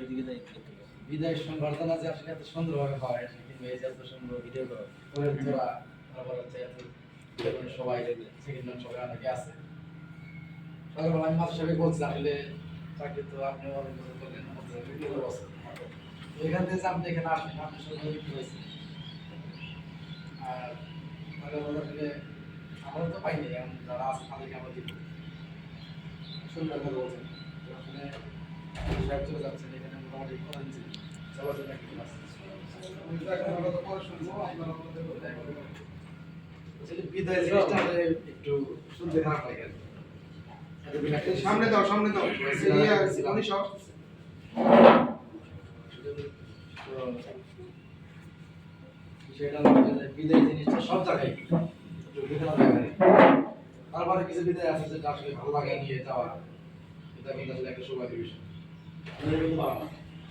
এদিকে যাই বিদায় সংবর্ধনা যে আসলে এত সুন্দরভাবে হয় কিন্তু এই যে এত সুন্দর ভিডিও করে তোরা তারপর হচ্ছে এত সবাই সেকেন্ড জন সবাই অনেকে আছে। সকালবেলা আমি মাস্টার সাহেব বলছি আসলে চাকরি তো আপনি অনেক বছর করলেন আমাদের বছর এখান থেকে আপনি এখানে আসেন আপনার সঙ্গে বিক্রি হয়েছে আর সকালবেলা আসলে আমরা তো পাইনি এখন যারা আছে তাদেরকে আমরা দিব। সুন্দর করে বলছেন। আসলে সাহেব চলে যাচ্ছেন বিদায় জিনিসটা একটু শুনতে খারাপ লাগে সামনে বিদায় জিনিসটা সব জায়গায় কিছু বিদায় আছে যেটা আসলে ভালো লাগে নিয়ে যাওয়া এটা কিন্তু আসলে একটা সৌভাগ্যের বিষয়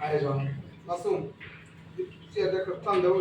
আয়োজন মাসুম চেয়ার দেখো টান দেবো